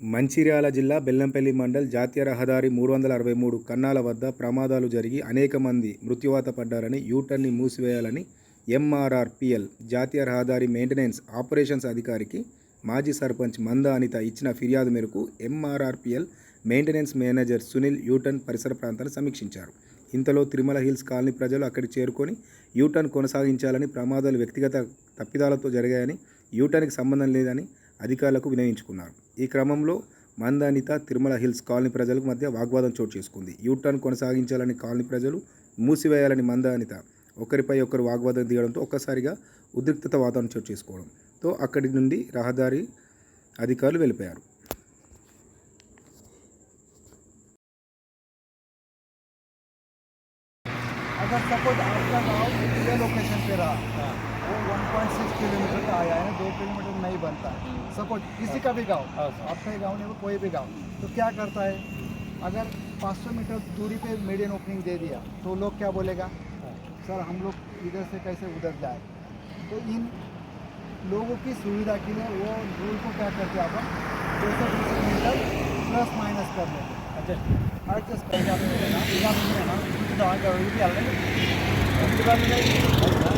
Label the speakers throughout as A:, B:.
A: మంచిర్యాల జిల్లా బెల్లంపల్లి మండల్ జాతీయ రహదారి మూడు వందల అరవై మూడు కన్నాల వద్ద ప్రమాదాలు జరిగి అనేక మంది మృత్యువాత పడ్డారని యూటర్న్ని మూసివేయాలని ఎంఆర్ఆర్పిఎల్ జాతీయ రహదారి మెయింటెనెన్స్ ఆపరేషన్స్ అధికారికి మాజీ సర్పంచ్ మంద అనిత ఇచ్చిన ఫిర్యాదు మేరకు MRRPL maintenance manager Sunil U turn పరిసర ప్రాంతాన్ని సమీక్షించారు. ఇంతలో తిరుమల హిల్స్ కాలనీ ప్రజలు అక్కడికి చేరుకొని యూటర్న్ కొనసాగించాలని ప్రమాదాలు వ్యక్తిగత తప్పిదాలతో జరిగాయని యూటర్న్కి సంబంధం లేదని అధికారులకు వినయించుకున్నారు ఈ క్రమంలో మందానిత తిరుమల హిల్స్ కాలనీ ప్రజలకు మధ్య వాగ్వాదం చోటు చేసుకుంది యూటర్న్ కొనసాగించాలని కాలనీ ప్రజలు మూసివేయాలని మందానిత ఒకరిపై ఒకరు వాగ్వాదం దిగడంతో ఒక్కసారిగా ఉద్రిక్తత వాతావరణం చోటు చేసుకోవడంతో అక్కడి నుండి రహదారి అధికారులు వెళ్ళిపోయారు
B: अगर सपोज आपका गाँव ये लोकेशन पे रहा वो 1.6 किलोमीटर का आया है दो किलोमीटर नहीं बनता है। सपोज़ किसी का भी गाँव ही गाँव नहीं वो कोई भी गाँव। तो क्या करता है अगर 500 मीटर दूरी पे मीडियम ओपनिंग दे दिया तो लोग क्या बोलेगा? हाँ। सर हम लोग इधर से कैसे उधर जाए? तो इन लोगों की सुविधा के लिए वो रूल को क्या करते हैं दो सौ बीस मीटर प्लस माइनस कर लेते एडजस्ट एडजस्ट करके आपने लेना तो आगे भी
C: आ रहे हैं
B: उसके बाद में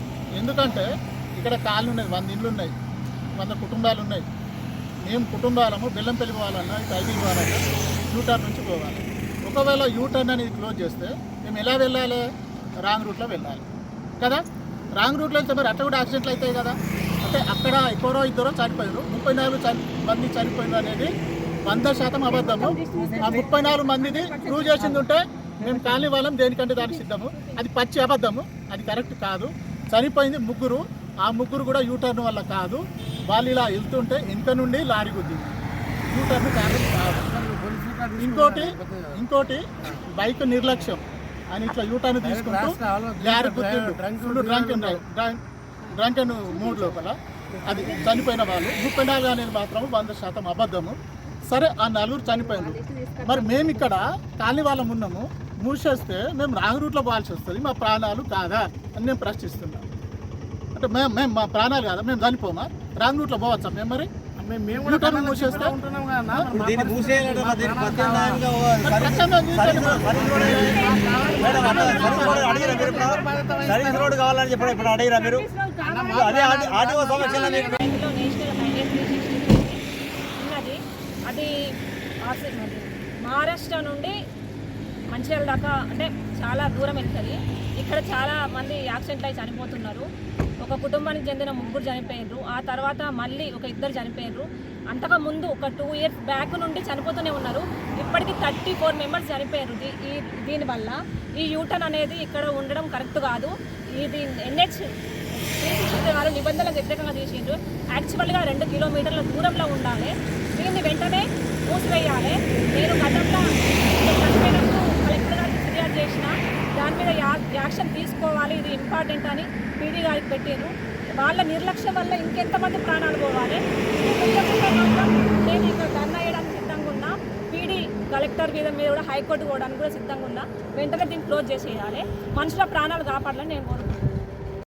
B: ఎందుకంటే ఇక్కడ కాళ్ళు ఉన్నాయి వంద ఇండ్లు ఉన్నాయి వంద కుటుంబాలు ఉన్నాయి మేము కుటుంబాలము బెల్లంపల్లి పోవాలన్నా ఇటు ఐదు పోవాలన్నా యూటర్న్ నుంచి పోవాలి. ఒకవేళ యూటర్న్ అనేది క్లోజ్ చేస్తే మేము ఎలా వెళ్ళాలి? రాంగ్ రూట్లో వెళ్ళాలి. కదా? రాంగ్ రూట్లో వెళ్తే మరి అట్లా కూడా యాక్సిడెంట్లు అవుతాయి కదా? అంటే అక్కడ ఎక్కువరో ఇద్దరో చనిపోయారు. ముప్పై నాలుగు చని మంది చనిపోయినారు అనేది వంద శాతం అబద్ధము. ఆ ముప్పై నాలుగు మందిది ప్రూవ్ చేసింది ఉంటే మేము కాలనీ వాళ్ళం దేనికంటే దానికి సిద్ధము. అది పచ్చి అబద్ధము. అది కరెక్ట్ కాదు. చనిపోయింది ముగ్గురు. ఆ ముగ్గురు కూడా యూటర్న్ వల్ల కాదు. వాళ్ళు ఇలా వెళ్తుంటే వెనుక నుండి లారీ గుద్దింది యూటర్న్ కారణం కాదు. ఇంకోటి ఇంకోటి బైక్ నిర్లక్ష్యం అని ఇట్లా యూటర్న్ తీసుకుంటూ లారీ గుద్దిండు డ్రంక్ డ్రంక్ అండ్ మూడ్ లోపల. అది చనిపోయిన వాళ్ళు. ముప్పై నాలుగు అనేది మాత్రం వంద శాతం అబద్ధము. సరే ఆ నలుగురు చనిపోయినారు. మరి మేము ఇక్కడ కాలనీ వాళ్ళం ఉన్నాము. మూసేస్తే మేము రాంగ్ రూట్లో పోవాల్సి వస్తుంది మా ప్రాణాలు కాదా అని నేను ప్రశ్నిస్తున్నాను అంటే మేము మేము మా ప్రాణాలు కాదా మేము చనిపోమా రాంగ్ రూట్లో పోవచ్చా మేము మరి
C: సర్వీస్ రోడ్ కావాలని చెప్పి ఇప్పుడు అడిగిరా మీరు అదే ఆర్టీఓ సమస్యలు
D: అది మహారాష్ట్ర నుండి మంచిర్యాల దాకా అంటే చాలా దూరం వెళ్తుంది. ఇక్కడ చాలా మంది యాక్సిడెంట్లు అయి చనిపోతున్నారు. ఒక కుటుంబానికి చెందిన ముగ్గురు చనిపోయారు ఆ తర్వాత మళ్ళీ ఒక ఇద్దరు చనిపోయారు అంతకు ముందు ఒక టూ ఇయర్స్ బ్యాక్ నుండి చనిపోతూనే ఉన్నారు. ఇప్పటికి థర్టీ ఫోర్ మెంబర్స్ చనిపోయారు ఈ దీనివల్ల ఈ యూటర్న్ అనేది ఇక్కడ ఉండడం కరెక్ట్ కాదు. ఇది ఎన్హెచ్ తీర్చిదిద్దే వారు నిబంధనలకు వ్యతిరేకంగా తీసిండ్రు. యాక్చువల్గా రెండు కిలోమీటర్ల దూరంలో ఉండాలి. దీన్ని వెంటనే మూసివేయాలి నేను గతంలో ఇక్కడ చనిపోయినప్పుడు కలెక్టర్ గారికి ఫిర్యాదు చేసిన దాని మీద యా- యాక్షన్ తీసుకోవాలి ఇది ఇంపార్టెంట్ అని పీడీ గారికి పెట్టారు వాళ్ళ నిర్లక్ష్యం వల్ల ఇంకెంతమంది ప్రాణాలు పోవాలి? మాత్రం నేను ఇంకా ధర్నా వేయడానికి సిద్ధంగా ఉన్నా. పీడీ కలెక్టర్ మీద మీద కూడా హైకోర్టు పోవడానికి కూడా సిద్ధంగా ఉన్నా. వెంటనే దీన్ని క్లోజ్ చేసేయాలి. మనుషుల ప్రాణాలు కాపాడాలని నేను కోరుకుంటున్నాను